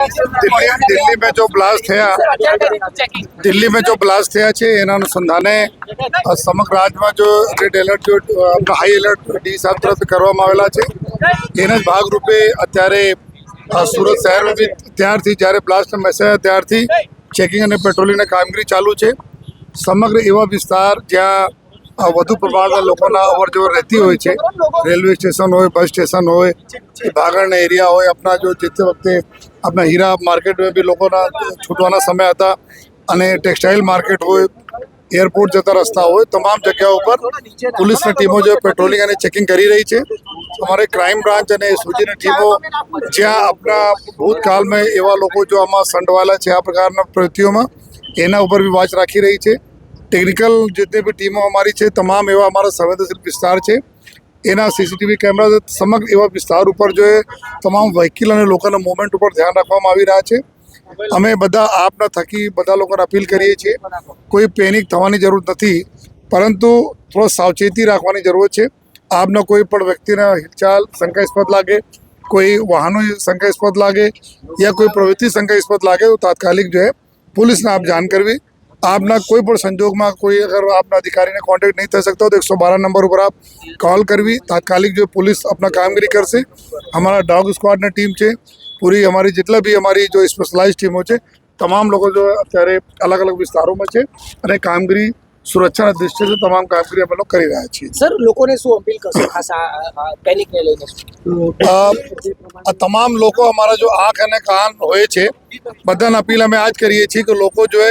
દિલ્હી દિલ્હી મેં જો બ્લાસ્ટ થયા દિલ્હી મેં જો બ્લાસ્ટ થયા છે, એના અનુસંધાને સમગ્ર રાજ્યમાં જો રેડ એલર્ટ જો હાઈ એલર્ટ ડી સાત રદ કરવામાં આવેલા છે. એના જ ભાગરૂપે અત્યારે સુરત શહેરમાં બી ત્યારથી જ્યારે બ્લાસ્ટ મેસેજ ત્યારથી ચેકિંગ અને પેટ્રોલિંગની કામગીરી ચાલુ છે. સમગ્ર એવા વિસ્તાર જ્યાં વધુ પ્રમાણમાં લોકોના અવરજવર રહેતી હોય છે. રેલવે સ્ટેશન હોય બસ સ્ટેશન હોય ભાગળના એરિયા હોય, આપણા જો જેતે વખતે આપણા હીરા માર્કેટમાં બી લોકોના છૂટવાના સમય હતા અને ટેક્સટાઇલ માર્કેટ હોય, એરપોર્ટ જતા રસ્તા હોય, તમામ જગ્યાઓ ઉપર પોલીસની ટીમો જે પેટ્રોલિંગ અને ચેકિંગ કરી રહી છે. અમારે ક્રાઇમ બ્રાન્ચ અને એસઓજીની ટીમો જ્યાં આપણા ભૂતકાળમાં એવા લોકો જો આમાં સંડવાયેલા છે આ પ્રકારના પ્રવૃત્તિઓમાં, એના ઉપર બી વાચ રાખી રહી છે. ટેકનિકલ જેટલી બી ટીમો અમારી છે, તમામ એવા અમારા સંવેદનશીલ વિસ્તાર છે. એના સીસીટીવી કેમેરા સમગ્ર એવા વિસ્તાર ઉપર જોઈએ તમામ વ્હીકલ અને લોકોના મુવમેન્ટ ઉપર ધ્યાન રાખવામાં આવી રહ્યા છે. અમે બધા આપના થકી બધા લોકોને અપીલ કરીએ છીએ. કોઈ પેનિક થવાની જરૂર નથી, પરંતુ થોડો સાવચેતી રાખવાની જરૂર છે. આપના કોઈ પણ વ્યક્તિને હિલચાલ શંકાસ્પદ લાગે, કોઈ વાહનો શંકાસ્પદ લાગે, યા કોઈ પ્રવૃત્તિ શંકાસ્પદ લાગે તો તાત્કાલિક જો પોલીસને આપ જાણ કરવી. આપના કોઈ પણ સંજોગમાં કોઈ અગર આપના અધિકારીને કોન્ટેક્ટ નહીં થઈ શકતા તો એકસો બાર નંબર ઉપર આપ કોલ કરવી. તાત્કાલિક જો પોલીસ આપના કામગીરી કરશે. અમારા ડોગ સ્ક્વોડની ટીમ છે. પૂરી અમારી જેટલા બી અમારી જો સ્પેશલાઇઝ ટીમો છે, તમામ લોકો જો અત્યારે અલગ અલગ વિસ્તારોમાં છે અને કામગીરી સુરક્ષાના દ્રષ્ટિએ તમામ કામગીરી અમે લોકો કરી રહ્યા છીએ. સર લોકોને શું અપીલ કરશો? ખાસ પેનિકને લઈને. આ તમામ લોકો અમારા જો આંખ અને કાન હોય છે બધાને અપીલ અમે આ જ કરીએ છીએ કે લોકો જો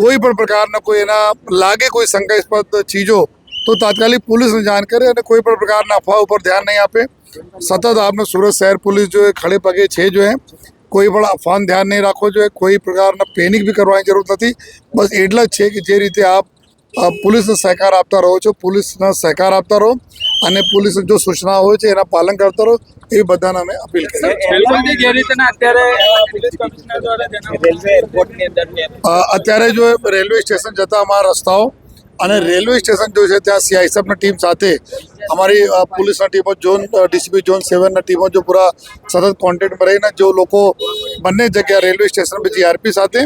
કોઈ પણ પ્રકારના કોઈ એના લાગે કોઈ શંકાસ્પદ ચીજો તો તાત્કાલિક પોલીસને જાણ કરે અને કોઈ પણ પ્રકારના અફવા ઉપર ધ્યાન નહીં આપે. સતત આપને સુરત શહેર પોલીસ જો ખડે પગે છે જો એ કોઈ પણ અફવાને ધ્યાન નહીં રાખવો જોઈએ કોઈ પ્રકારના પેનિક બી કરવાની જરૂર નથી. બસ એટલા જ છે કે જે રીતે આપ પોલીસને સહકાર આપતા રહો છો પોલીસને સહકાર આપતા રહો અને પોલીસ જો સૂચના હોય છે એના પાલન કરતા રહો એ બધાને અમે અપીલ કરીએ અત્યારે જો રેલવે સ્ટેશન જતા અમારા રસ્તાઓ અને રેલવે સ્ટેશન જો છે ત્યાં સીઆઈએસએફની ટીમ સાથે અમારી પોલીસના ટીમો ઝોન ડીસીપી ઝોન સેવનના ટીમો જો પૂરા સતત કોન્ટેક્ટમાં રહીને જો લોકો બંને જગ્યા રેલવે સ્ટેશન પછી આરપી સાથે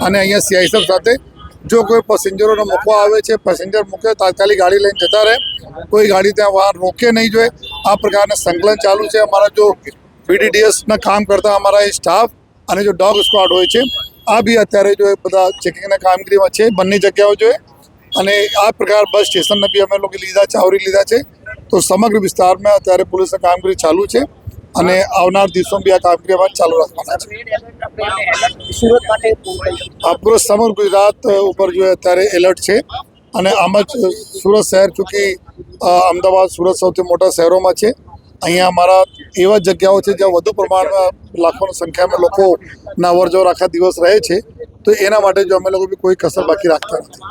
અને અહીંયા સીઆઈએસએફ સાથે જો કોઈ પેસેન્જરોને મૂકવા આવે છે પેસેન્જર મૂકે, તાત્કાલિક ગાડી લઈને જતા રહે. કોઈ ગાડી ત્યાં વાર રોકે નહીં જોઈએ. આ પ્રકારના સંકલન ચાલુ છે. અમારા જો પીડીડીએસના કામ કરતા અમારા એ સ્ટાફ અને જો ડોગ સ્ક્વોડ હોય છે, આ બી અત્યારે જો એ બધા ચેકિંગના કામગીરીમાં છે, બંને જગ્યાઓ જોઈએ. અને આ પ્રકાર બસ સ્ટેશનને બી અમે લોકો લીધા છે આવરી લીધા છે. તો સમગ્ર વિસ્તારમાં અત્યારે પોલીસની કામગીરી ચાલુ છે. અને આવનાર દિવસોમાં બી આ કામગીરી ચાલુ રાખવાના છે. સુરત માટે પૂરું આ પૂરો સમગ્ર ગુજરાત ઉપર જો અત્યારે એલર્ટ છે અને આમ જ સુરત શહેર ચૂંકી અમદાવાદ સુરત સૌથી મોટા શહેરોમાં છે. અહીંયા અમારા એવા જગ્યાઓ છે જ્યાં વધુ પ્રમાણમાં લાખોની સંખ્યામાં લોકો અવરજવર આખા દિવસ રહે છે. તો એના માટે જો અમે લોકો બી કોઈ કસર બાકી રાખતા નથી.